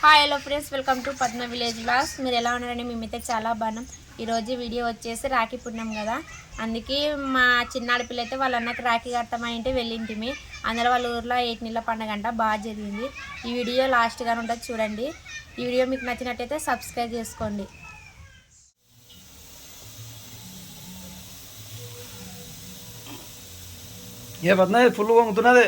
Hi hello friends welcome to Padma village blogs మీరు ఎలా ఉన్నారండి? మేమైతే చాలా బాగున్నాం. ఈరోజు వీడియో వచ్చేసి రాఖీ పుణ్యం కదా. అందుకే మా చిన్నాడపిల్ల అయితే వాళ్ళ అన్నకి రాఖీ కడతామని అంటే వెళ్ళింటిమి. అందరూ వాళ్ళ ఊర్లో ఎయిట్ నెలల పండుగ అంట బాగా జరిగింది. ఈ వీడియో లాస్ట్గానే ఉంటుంది చూడండి. ఈ వీడియో మీకు నచ్చినట్టయితే సబ్స్క్రైబ్ చేసుకోండి. ఏ పద్మ ఫుల్ వంగుతున్నది.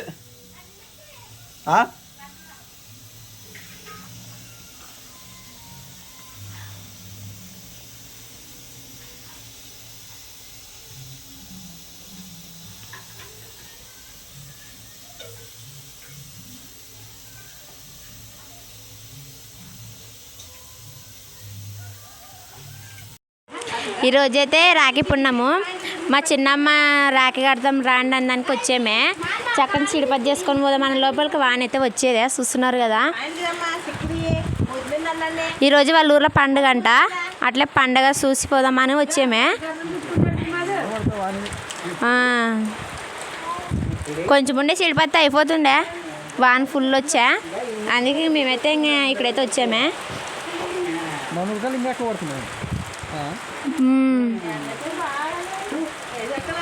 ఈరోజైతే రాఖీ పున్నాము. మా చిన్నమ్మ రాఖీ కడతాం రాండి అనడానికి వచ్చేమే. చక్కని చిడిపతి చేసుకొని పోదాం మన లోపలికి వానైతే వచ్చేదే చూస్తున్నారు కదా. ఈరోజు వాళ్ళ ఊర్లో పండుగ అంట. అట్లే పండగ చూసిపోదామని వచ్చేమే. కొంచెం ఉండే చిడిపత్తి అయిపోతుండే. వాన ఫుల్ వచ్చా. అందుకే మేమైతే ఇంకా ఇక్కడైతే వచ్చామే.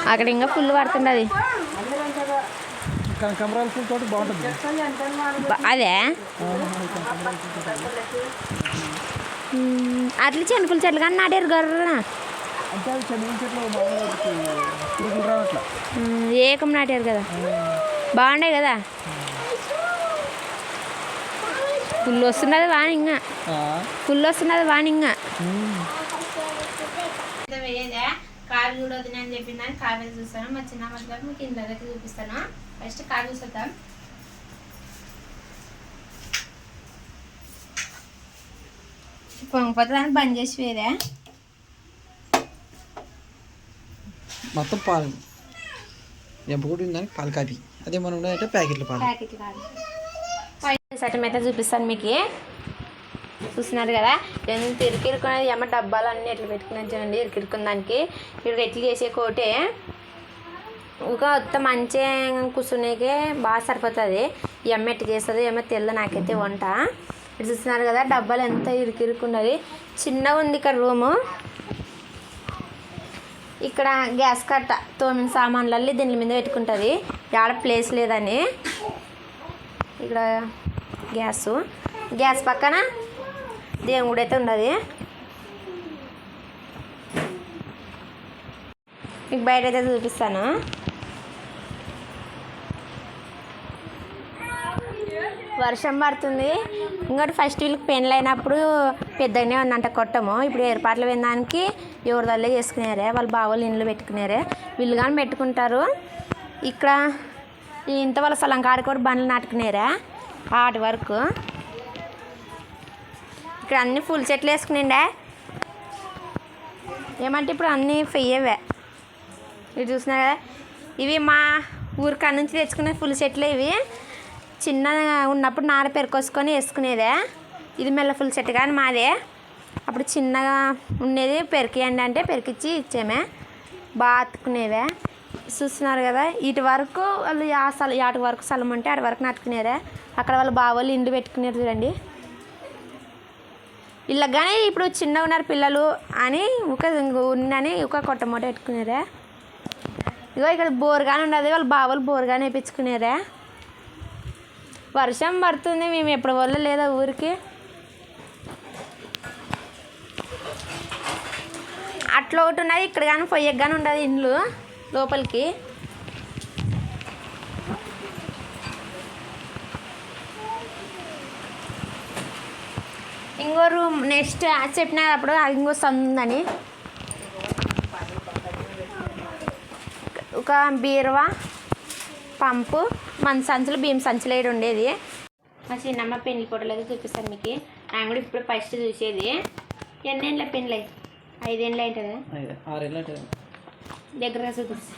అక్కడ ఇంకా ఫుల్ పడుతుంది అదే. అట్లా చెనుకుల చెట్లు కానీ నాటారు గర్ర ఏకం నాటారు కదా. బాగుండే కదా? ఫుల్ వస్తున్నది వాణి ఇంకా. ఆ? ఫుల్ వస్తున్నది వాణి ఇంకా ఉమ్. కారు చూడొద్దు అని చెప్పింది అని కారు చూస్తాను. మా చిన్న మధ్యలో మీకు ఇంత చూపిస్తాను. ఫస్ట్ కారు చూస్తాం పొంగిపోతే దాన్ని బంద్ చేసి వేరే మొత్తం పాలు. ఎంపకూడి ఉందని పాలు కాపీ. అదే మనం ప్యాకెట్ల పాలు. ప్యాకెట్ కాదు. అయితే చూపిస్తాను మీకు. చూస్తున్నారు కదా? ఎంత ఇరికిరుకున్నది ఏమో డబ్బాలు అన్నీ ఎట్లా పెట్టుకున్నది చూడండి ఇరికిరుకున్న దానికి. ఇక్కడ ఎట్లు చేసే కోటే? ఇంకా మొత్తం మంచిగా కూర్చునేకే బాగా సరిపోతుంది. ఎమ్మ అమ్మ చేస్తుంది ఏమో తెల్ల నాకైతే వంట. ఇక్కడ చూస్తున్నారు కదా డబ్బాలు ఎంత ఇరికిరుకున్నది చిన్నగా ఉంది ఇక్కడ రూము. ఇక్కడ గ్యాస్ కట్ట తోమిన సామాన్లల్లి దీని మీద పెట్టుకుంటుంది. ఆడ ప్లేస్ లేదని. ఇక్కడ గ్యాస్. గ్యాస్ పక్కన దేవుడు అయితే ఉన్నది. మీకు బయట అయితే చూపిస్తాను? వర్షం పడుతుంది. ఇంకోటి ఫస్ట్ వీళ్ళకి పెళ్ళి అయినప్పుడు పెద్దగానే ఉందంట కొట్టము. ఇప్పుడు ఏర్పాట్లు వినడానికి ఎవరి దల్లే చేసుకున్నారే వాళ్ళ బావోళ్ళు ఇండ్లు పెట్టుకున్నారే వీళ్ళు కానీ పెట్టుకుంటారు. ఇక్కడ ఇంత వాళ్ళ స్థలం కాడ కూడా బండ్లు నాటుకున్నారా ఆటి వరకు. ఇక్కడ అన్ని ఫుల్ చెట్లు వేసుకునిండే? ఏమంటే ఇప్పుడు అన్నీ ఫెయ్యవే ఇది చూసినా కదా? ఇవి మా ఊరి కాడ నుంచి తెచ్చుకునే ఫుల్ చెట్లు ఇవి. చిన్నగా ఉన్నప్పుడు నార పెరుకొసుకొని వేసుకునేదే. ఇది మెల్ల ఫుల్ చెట్టు కానీ మాదే. అప్పుడు చిన్నగా ఉండేది పెరికియండి అంటే పెరికిచ్చి ఇచ్చామే. బాగా అతుకునేవే చూస్తున్నారు కదా ఇటు వరకు వాళ్ళు ఆ స్థలం అటు వరకు స్థలం ఉంటే అటు వరకు నాటుకునేదే. అక్కడ వాళ్ళు బావోళ్ళు ఇండ్లు పెట్టుకునేది చూడండి. ఇలాగానే కానీ ఇప్పుడు చిన్నగా ఉన్నారు పిల్లలు అని ఒక ఉన్నని ఒక కొట్టమూట పెట్టుకున్నారా ఇగో ఇక్కడ బోర్గానే ఉండదు వాళ్ళ బావలు బోర్గానే వేయించుకునేదే వర్షం పడుతుంది మేము ఎప్పుడు వల్ల లేదా ఊరికి. అట్లా ఒకటి ఉన్నది ఇక్కడ కానీ పొయ్యకు కానీ ఉండదు ఇండ్లు లోపలికి. ఇంకో రూమ్ నెక్స్ట్ చెప్పిన అప్పుడు ఇంకో సందని ఒక బీరువా పంపు మన సంచులు బియ్యం సంచులు ఏడు ఉండేది. మా చిన్నమ్మ పెళ్ళి ఫోటోలు అయితే చూపిస్తాను మీకు. ఆమె కూడా ఇప్పుడు ఫస్ట్ చూసేది. ఎన్నేళ్ళ పెళ్ళి? ఐదేళ్ళు అవుతుంది దగ్గరగా చూపిస్తా.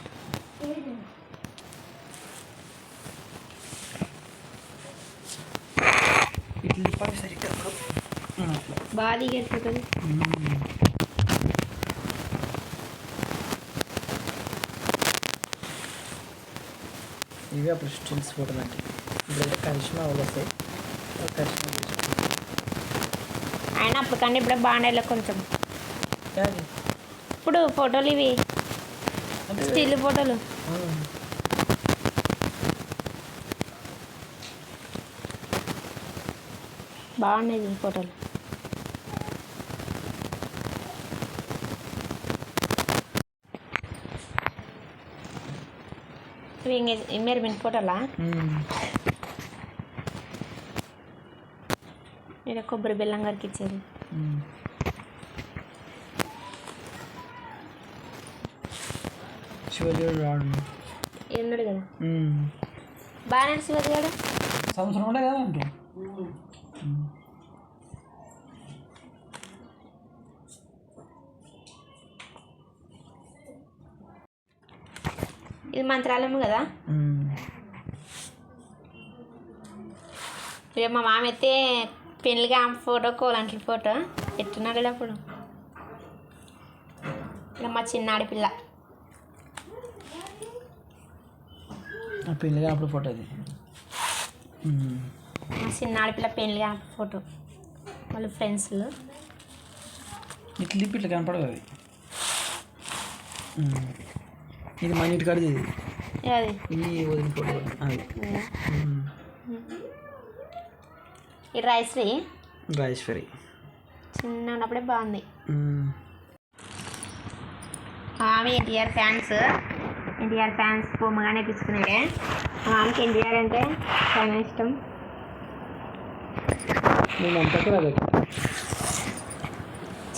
ఇట్లా బాగా దిగేస్తుంది ఇవి అప్పుడు స్టిల్స్ ఫోటోలు అంటే ఇప్పుడైతే కరిష్మా వాళ్ళు వస్తాయి కరిష్మా. ఆయన అప్పటికంటే ఇప్పుడే బాగుండే కొంచెం? ఇప్పుడు ఫోటోలు ఇవి స్టిల్ ఫోటోలు. బాగున్నాయి ఫోటోలు ఎంగేజ్ మెరుమిన్ ఫోటోలా ఉమ్. ఇక్కడ కొబ్బరి బెల్లం గారికి ఇచ్చేది. ఉమ్. శివజీ రాడు ఉన్నాడు కదా శివజీ గారు? సంవత్సరం ఉండే కదా అంటూ ఇది మంత్రాలయం కదా. ఇక మా మామ అయితే పెళ్ళిగా ఆమె ఫోటో కోలంట్ల ఫోటో ఎట్టున్నాడు అప్పుడు? ఇక మా చిన్న ఆడపిల్ల ఆ పెళ్ళిగా అప్పుడు ఫోటో అది. మా చిన్న ఆడపిల్ల పెళ్ళిగా ఫోటో. వాళ్ళ ఫ్రెండ్స్ ఇట్లా ఇట్లా కనపడదు అది. ఇది మన ఇంటి కాడది అది ఈ వదిన ఫోటో అది. ఈ రాయశ్రీ రాజేశ్వరి చిన్న ఉన్నప్పుడే బాగుంది. ఉమ్. ఆమె ఎన్టీఆర్ ఫ్యాన్స్. ఎన్టీఆర్ ఫ్యాన్స్ బొమ్మగానే తీసుకున్నాడే ఆమెకి ఎన్టీఆర్ అంటే చాలా ఇష్టం.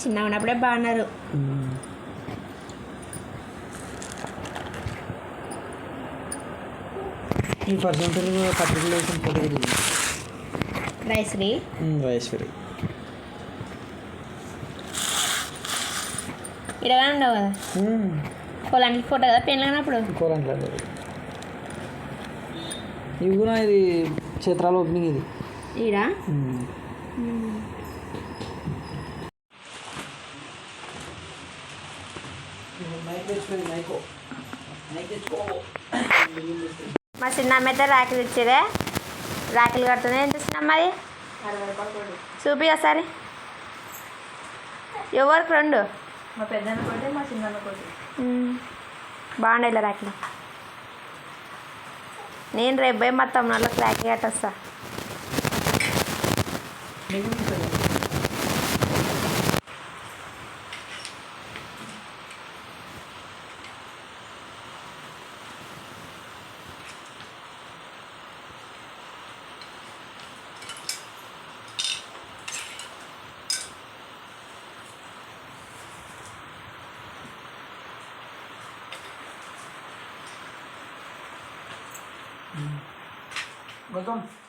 చిన్న ఉన్నప్పుడే బాగున్నారు. ఈ పర్సెంటేజ్ వేసిన ఫోటో ఇది రాయశ్రీ ఉమ్, రాజేశ్వరి ఇడగా ఉండవు కదా. పొలానికి ఫోటో కదా? పెళ్ళి కూరంట్లేదు అది ఇవి కూడా ఇది చిత్రాల ఓపెనింగ్ ఇది. ఈడ? ఉమ్. మా చిన్న అమ్మ అయితే రాఖీలు ఇచ్చేదే. రాఖీలు కడుతుంది. ఎంత చిన్నమ్మ అది చూపి ఒకసారి. ఎవరికి రెండు? మా పెద్దన్న కొట్టి మా చిన్నన్న కొట్టి బాగుండే రాఖీలు. నేను రేపు పోయి మా తమ్ముళ్ళకి రాఖీ కట్టొస్తా. Welcome.